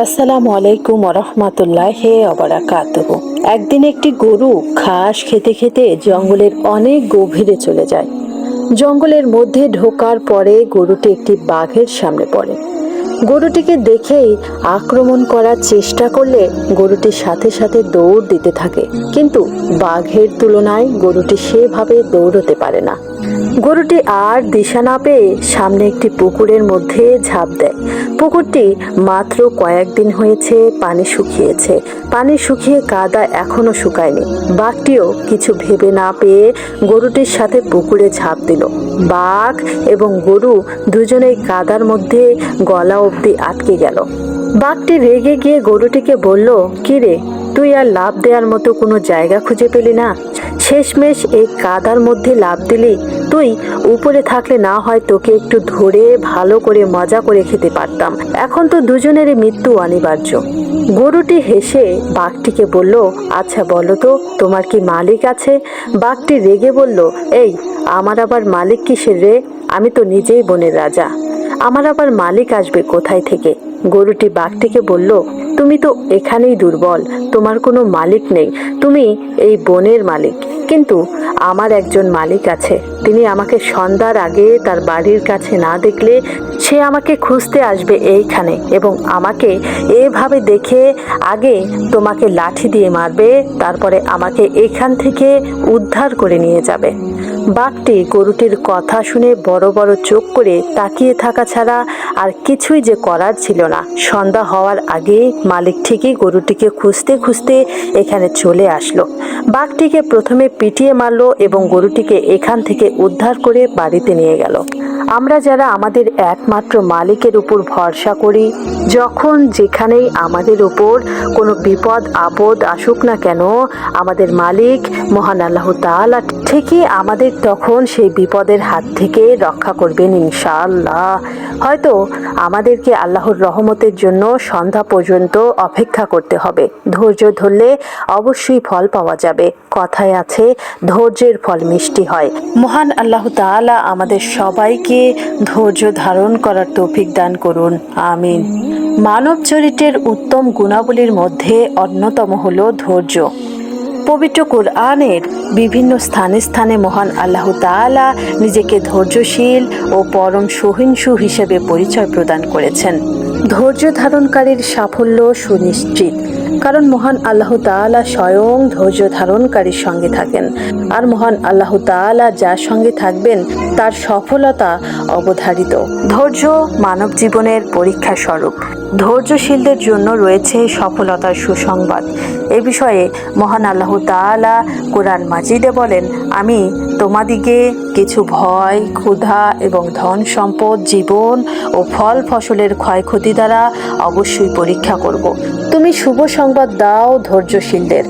আসসালামু আলাইকুম রহমতুল্লাহ হে অবরাকাতুহ একদিন একটি গরু ঘাস খেতে খেতে জঙ্গলের অনেক গভীরে চলে যায়। জঙ্গলের মধ্যে ঢোকার পরে গরুটি একটি বাঘের সামনে পড়ে। গরুটিকে দেখেই আক্রমণ করার চেষ্টা করলে গরুটির সাথে সাথে দৌড় দিতে থাকে। কিন্তু বাঘের তুলনায় গরুটি সেভাবে দৌড়তে পারে না। গরুটি আর দিশা না পেয়ে সামনে একটি পুকুরের মধ্যে ঝাঁপ দেয়। পুকুরটি মাত্র কয়েকদিন হয়েছে পানি শুকিয়েছে। পানি শুকিয়ে কাদা এখনও শুকায়নি। বাঘটিও কিছু ভেবে না পেয়ে গরুটির সাথে পুকুরে ঝাঁপ দিল। বাঘ এবং গরু দুজনেই কাদার মধ্যে গলা অবধি আটকে গেল। বাঘটি রেগে গিয়ে গরুটিকে বলল, কি রে, তুই আর লাভ দেওয়ার মতো কোনো জায়গা খুঁজে পেলি না? শেষমেশ এই কাদার মধ্যে লাভ দিলি তুই উপরে থাকলে না হয় তোকে একটু ধরে ভালো করে মজা করে খেতে পারতাম। এখন তো দুজনেরই মৃত্যু অনিবার্য। গরুটি হেসে বাঘটিকে বলল আচ্ছা বলো তো, তোমার কি মালিক আছে? বাঘটি রেগে বলল, এই, আমার আবার মালিক কিসের রে? আমি তো নিজেই বনের রাজা। আমার আবার মালিক আসবে কোথায় থেকে? গরুটি বাঘটিকে বলল, তুমি তো এখানেই দুর্বল, তোমার কোনো মালিক নেই, তুমি এই বনের মালিক। কিন্তু আমার একজন মালিক আছে, তিনি আমাকে সন্ধ্যার আগে তার বাড়ির কাছে না দেখলে সে আমাকে খুঁজতে আসবে এইখানে এবং আমাকে এভাবে দেখে আগে তোমাকে লাঠি দিয়ে মারবে, তারপরে আমাকে এখান থেকে উদ্ধার করে নিয়ে যাবে। বাঘটি গরুটির কথা শুনে বড় বড় চোখ করে তাকিয়ে থাকা ছাড়া আর কিছুই যে করার ছিল না। সন্ধ্যা হওয়ার আগে মালিক ঠিকই গরুটিকে খুঁজতে খুঁজতে এখানে চলে আসলো। বাঘটিকে প্রথমে পিটিয়ে মারলো এবং গরুটিকে এখান থেকে উদ্ধার করে বাড়িতে নিয়ে গেল। আমরা যারা আমাদের একমাত্র মালিকের উপর ভরসা করি, যখন যেখানেই আমাদের উপর কোনো বিপদ, আপদ আসুক না কেন, আমাদের মালিক, মহান আল্লাহ তাআলা ঠিকই আমাদের তখন সেই বিপদের হাত থেকে রক্ষা করবেন ইনশাআল্লাহ। হয়তো আমাদেরকে আল্লাহর রহমতের জন্য সন্ধ্যা পর্যন্ত অপেক্ষা করতে হবে। ধৈর্য ধরলে অবশ্যই ফল পাওয়া যাবে। কথায় আছে, ধৈর্যের ফল মিষ্টি হয়। মহান আল্লাহ তাআলা আমাদের সবাইকে ধৈর্য ধারণ করার তৌফিক দান করুন। আমিন। মানব চরিত্রের উত্তম গুণাবলীর মধ্যে অন্যতম হল ধৈর্য। পবিত্র কোরআনের বিভিন্ন স্থানে স্থানে মহান আল্লাহ তাআলা নিজেকে ধৈর্যশীল ও পরম সহিংসু হিসেবে পরিচয় প্রদান করেছেন। ধৈর্য ধারণকারীর সাফল্য সুনিশ্চিত। কারণ মহান আল্লাহ তাআলা স্বয়ং ধৈর্য ধারণকারীর সঙ্গে থাকেন। আর মহান আল্লাহ তাআলা যার সঙ্গে থাকবেন, তার সফলতা অবধারিত। ধৈর্য মানব জীবনের পরীক্ষা স্বরূপ। ধৈর্যশীলদের জন্য রয়েছে সফলতার সুসংবাদ। এ বিষয়ে মহান আল্লাহ তাআলা কোরআন মাজিদে বলেন, আমি তোমাদিকে কিছু ভয়, ক্ষুধা এবং ধন সম্পদ, জীবন ও ফল ফসলের ক্ষয়ক্ষতি দ্বারা অবশ্যই পরীক্ষা করব। তুমি শুভ সংবাদ দাও ধৈর্যশীলদের।